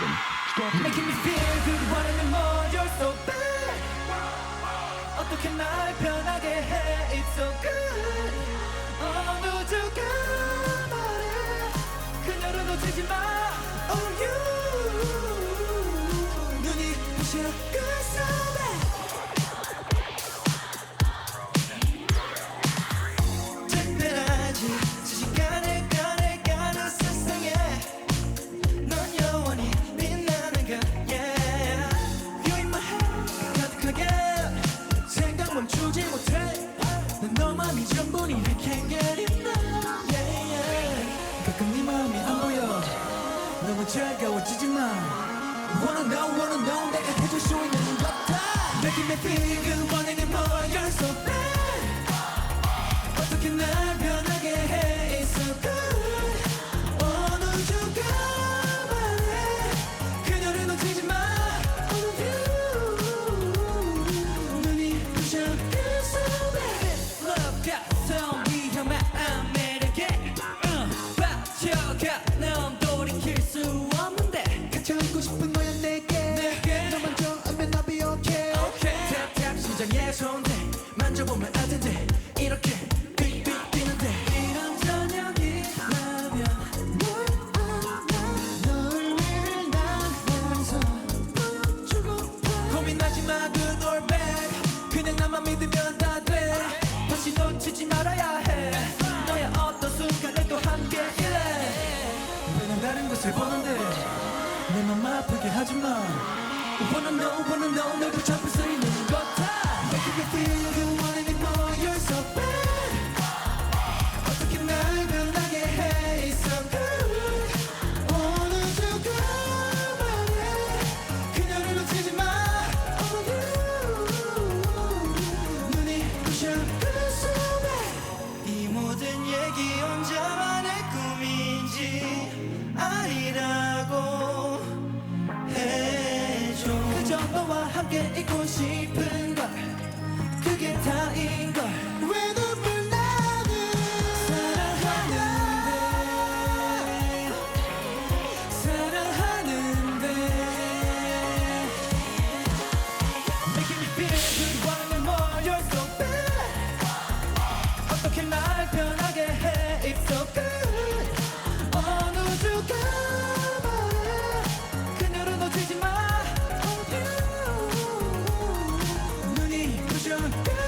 to Making me feel good wanting more You're so bad 어떻게 날 변하게 해 It's so good 어 누구가 말해 그녀를 놓치지 마 Oh you 눈이 부셔 멈추지 못해 난 너만이 전부니 I can't get enough yeah yeah 가끔 네 마음이 안 보여 너무 차가워지지 마 Wanna know wanna know 다른 것을 보는데 내 맘 아프게 하지마 Wanna know wanna know 널 붙잡을 정도와 함께 있고 싶은 Bye.